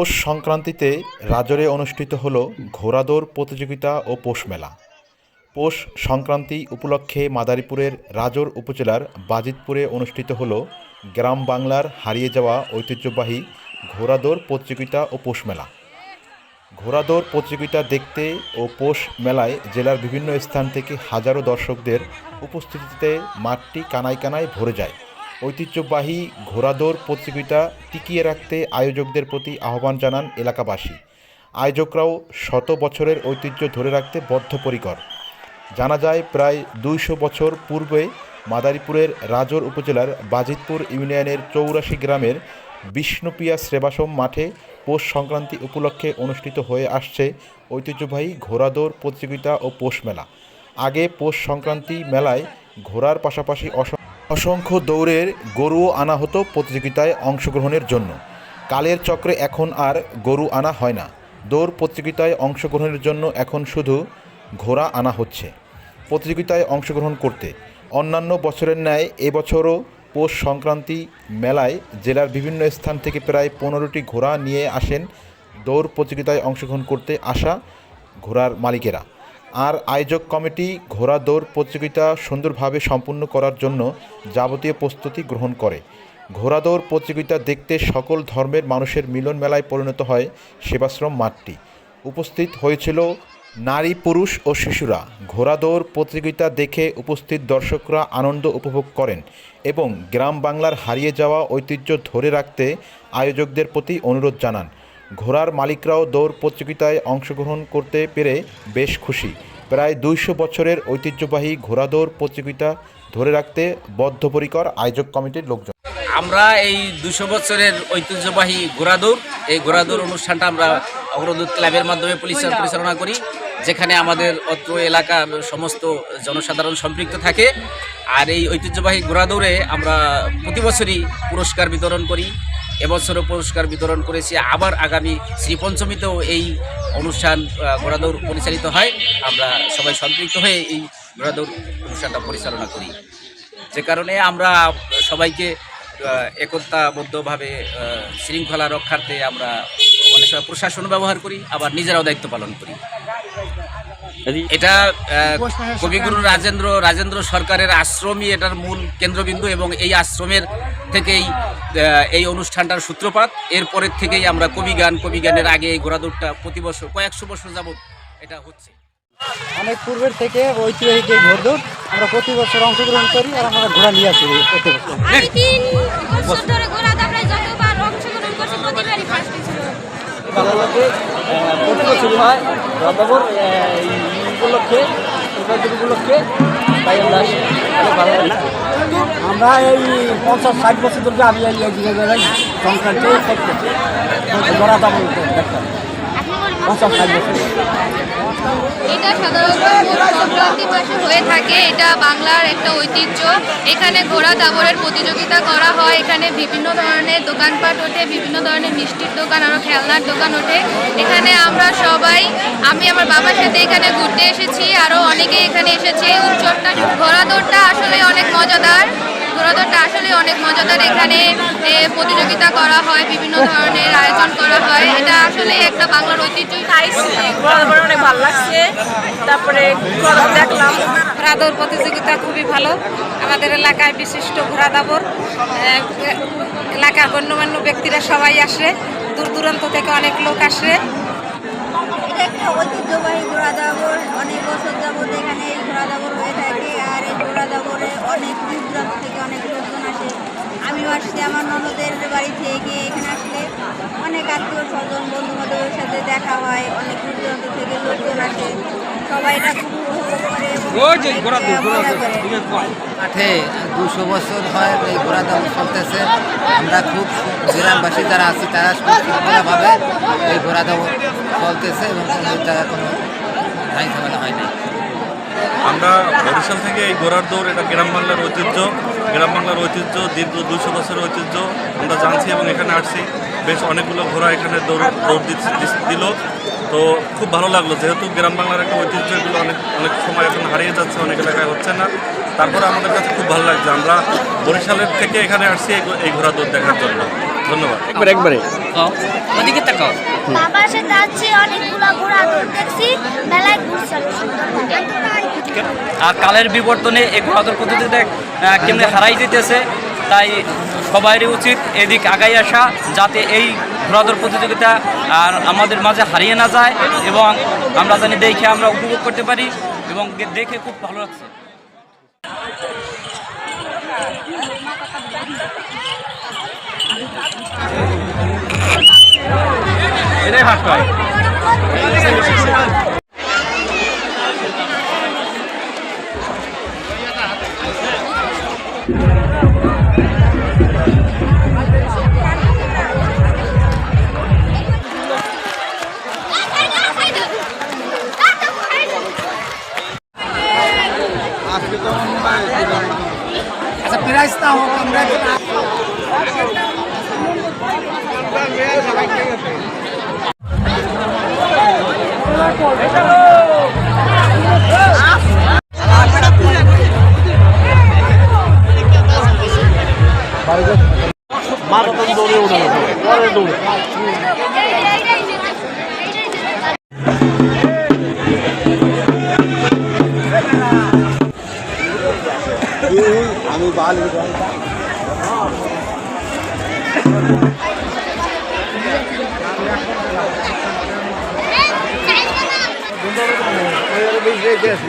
পৌষ সংক্রান্তিতে রাজরে অনুষ্ঠিত হল ঘোড়াদৌড় প্রতিযোগিতা ও পৌষ মেলা। পৌষ সংক্রান্তি উপলক্ষে মাদারীপুরের রাজর উপজেলার বাজিতপুরে অনুষ্ঠিত হল গ্রাম বাংলার হারিয়ে যাওয়া ঐতিহ্যবাহী ঘোড়াদৌড় প্রতিযোগিতা ও পৌষ মেলা। ঘোড়াদৌড় প্রতিযোগিতা দেখতে ও পৌষ মেলায় জেলার বিভিন্ন স্থান থেকে হাজারো দর্শকদের উপস্থিতিতে মাঠটি কানায় কানায় ভরে যায়। ঐতিহ্যবাহী ঘোড়াদৌড় প্রতিযোগিতা টিকিয়ে রাখতে আয়োজকদের প্রতি আহ্বান জানান এলাকাবাসী। আয়োজকরাও শত বছরের ঐতিহ্য ধরে রাখতে বদ্ধপরিকর। জানা যায়, প্রায় দুইশো বছর পূর্বে মাদারীপুরের রাজর উপজেলার বাজিতপুর ইউনিয়নের চৌরাশি গ্রামের বিষ্ণুপিয়া শ্রেবাসম মাঠে পৌষ সংক্রান্তি উপলক্ষে অনুষ্ঠিত হয়ে আসছে ঐতিহ্যবাহী ঘোড়াদৌড় প্রতিযোগিতা ও পৌষ মেলা। আগে পৌষ সংক্রান্তি মেলায় ঘোড়ার পাশাপাশি অস- অসংখ্য দৌড়ের গরুও আনা হতো প্রতিযোগিতায় অংশগ্রহণের জন্য। কালের চক্রে এখন আর গরু আনা হয় না। দৌড় প্রতিযোগিতায় অংশগ্রহণের জন্য এখন শুধু ঘোড়া আনা হচ্ছে। প্রতিযোগিতায় অংশগ্রহণ করতে। অন্যান্য বছরের ন্যায় এবছরও পৌষ সংক্রান্তি মেলায় জেলার বিভিন্ন স্থান থেকে প্রায় পনেরোটি ঘোড়া নিয়ে আসেন দৌড় প্রতিযোগিতায় অংশগ্রহণ করতে আসা ঘোড়ার মালিকেরা। আর আয়োজক কমিটি ঘোড়া দৌড় প্রতিযোগিতা সুন্দরভাবে সম্পূর্ণ করার জন্য যাবতীয় প্রস্তুতি গ্রহণ করে। ঘোড়া দৌড় প্রতিযোগিতা দেখতে সকল ধর্মের মানুষের মিলন মেলায় পরিণত হয় সেবাশ্রম মাঠটি। উপস্থিত হয়েছিল নারী, পুরুষ ও শিশুরা। ঘোড়া দৌড় প্রতিযোগিতা দেখে উপস্থিত দর্শকরা আনন্দ উপভোগ করেন এবং গ্রাম বাংলার হারিয়ে যাওয়া ঐতিহ্য ধরে রাখতে আয়োজকদের প্রতি অনুরোধ জানান। ঘোড়ার মালিকরাও দৌড় প্রতিযোগিতায় অংশগ্রহণ করতে পেরে বেশ খুশি। প্রায় দুইশো বছরের ঐতিহ্যবাহী ঘোড়া দৌড় প্রতিযোগিতা ধরে রাখতে বদ্ধপরিকর আয়োজক কমিটির লোকজন। আমরা এই দুশো বছরের ঐতিহ্যবাহী ঘোড়াদৌড় এই ঘোড়াদৌড় অনুষ্ঠানটা আমরা অগ্রদূত ক্লাবের মাধ্যমে পরিচাল- পরিচালনা করি, যেখানে আমাদের অত্র এলাকার সমস্ত জনসাধারণ সম্পৃক্ত থাকে। আর এই ঐতিহ্যবাহী ঘোড়াদৌড়ে আমরা প্রতি বছরই পুরস্কার বিতরণ করি। এবছরও পুরস্কার বিতরণ করেছি। আবার আগামী শ্রী পঞ্চমীতেও এই অনুষ্ঠান ঘোড়াদৌড় পরিচালিত হয়। আমরা সবাই সম্পৃক্ত হয়ে এই ঘোড়াদৌড় অনুষ্ঠানটা পরিচালনা করি। যে কারণে আমরা সবাইকে একতাবদ্ধভাবে শৃঙ্খলা রক্ষার্থে আমরা অনেক সময় প্রশাসন ব্যবহার করি, আবার নিজেরাও দায়িত্ব পালন করি। এটা কবিগুরু রাজেন্দ্র রাজেন্দ্র সরকারের আশ্রমই এটার মূল কেন্দ্রবিন্দু এবং এই আশ্রমের থেকেই এই অনুষ্ঠানটার সূত্রপাত। এরপরের থেকেই আমরা কবি গান কবি গানের আগে এই ঘোড়াদৌড়টা প্রতি বছর কয়েকশো বছর যাবত এটা হচ্ছে। অনেক পূর্বের থেকে ঐতিহাসিক এই ঘোড়দৌড় আমরা প্রতি বছর অংশগ্রহণ করি আর আমরা ঘোড়া নিয়ে আসি প্রতি বছর। তিন বছর ঘোড়া দাবড়ায় উপলক্ষে দুর্গাপুর উপলক্ষে তাই আমরা ভালো আমরা এই পঞ্চাশ ষাট বছর ধরে আমি এই জায়গায় সংক্রান্তি করতেছি ঘোড়া দাম পঞ্চাশ ষাট বছর। এটা সাধারণত সংক্রান্তি মাসে হয়ে থাকে। এটা বাংলার একটা ঐতিহ্য। এখানে ঘোড়া দাবরের প্রতিযোগিতা করা হয়। এখানে বিভিন্ন ধরনের দোকানপাট ওঠে, বিভিন্ন ধরনের মিষ্টির দোকান আরও খেলনার দোকান ওঠে। এখানে আমরা সবাই, আমি আমার বাবার সাথে এখানে ঘুরতে এসেছি। আরও অনেকে এখানে এসেছে। উৎসবটা ঘোড়া দৌড়টা আসলে অনেক মজাদার। ঘোড়াদৌড়টা আসলে অনেক মজাদার। এখানে এ, প্রতিযোগিতা করা হয় বিভিন্ন ধরনের আয়োজন করা হয়। এটা আসলে একটা বাংলার ঐতিহ্য। খাইছি অনেক ভালো লাগছে তারপরে দেখলাম। ঘোড়া দৌড় প্রতিযোগিতা খুবই ভালো। আমাদের এলাকায় বিশিষ্ট ঘোড়া দাবর এলাকার গণ্যমান্য ব্যক্তিরা সবাই আসে। দূর দূরান্ত থেকে অনেক লোক আসে। এটা একটা ঐতিহ্যবাহী ঘোড়া দাবর অনেক বছর যাবত এখানে এই ঘোড়া দাবর হয়ে থাকে আর এই ঘোড়া দাবরে অনেক দূর দূরান্ত থেকে অনেক লোকজন আসে আসছি আমার ননদের বাড়ি থেকে এখানে আসলে অনেক আত্মীয় স্বজন বন্ধু বান্ধবের সাথে দেখা হয়। অনেক দূর দূরান্ত থেকে লোকজন আসে। সবাই এটা খুব উপভোগ করে দুশো বছর হয় এই ঘোড়া দাম চলতেছে। আমরা খুব গ্রামবাসী যারা আছি তারা খুব শৃঙ্খলাভাবে এই ঘোড়া দাম চলতেছে এবং জায়গায় কোনো ঝাই ঝামেলা হয় নাই। আমরা বরিশাল থেকে এই ঘোড়ার দৌড় এটা গ্রাম বাংলার ঐতিহ্য। গ্রাম বাংলার ঐতিহ্য দীর্ঘ দুশো বছরের ঐতিহ্য আমরা জানছি এবং এখানে আসছি। বেশ অনেকগুলো ঘোড়া এখানে দৌড় দৌড় দিচ্ছে- দিল। তো খুব ভালো লাগল যেহেতু গ্রাম বাংলার একটা ঐতিহ্য এগুলো অনেক অনেক সময় এখন হারিয়ে যাচ্ছে অনেক এলাকায় হচ্ছে না। তারপরে আমাদের কাছে খুব ভালো লাগছে আমরা বরিশালের থেকে এখানে আসছি এই ঘোড়া দৌড় দেখার জন্য। ধন্যবাদ। একবারে একবারে। ওদিকে তাকাও। বাবার সাথে অনেকগুলো ঘোড়া দেখছি, মেলায় ঘুরছিল আর কালের বিবর্তনে এই ঘোড়াদৌড় পদ্ধতিতে কেমনে হারাই দিতেছে তাই সবারই উচিত এদিক আগাই আসা, যাতে এই ঘোড়াদৌড় প্রতিযোগিতা আর আমাদের মাঝে হারিয়ে না যায়, এবং আমরা জানি দেখে আমরা উপভোগ করতে পারি, এবং দেখে খুব ভালো লাগছে। ফার্স্ট হয়। আচ্ছা প্রাইস না হোক আমরা আমি চল্লিশ বেশি আছে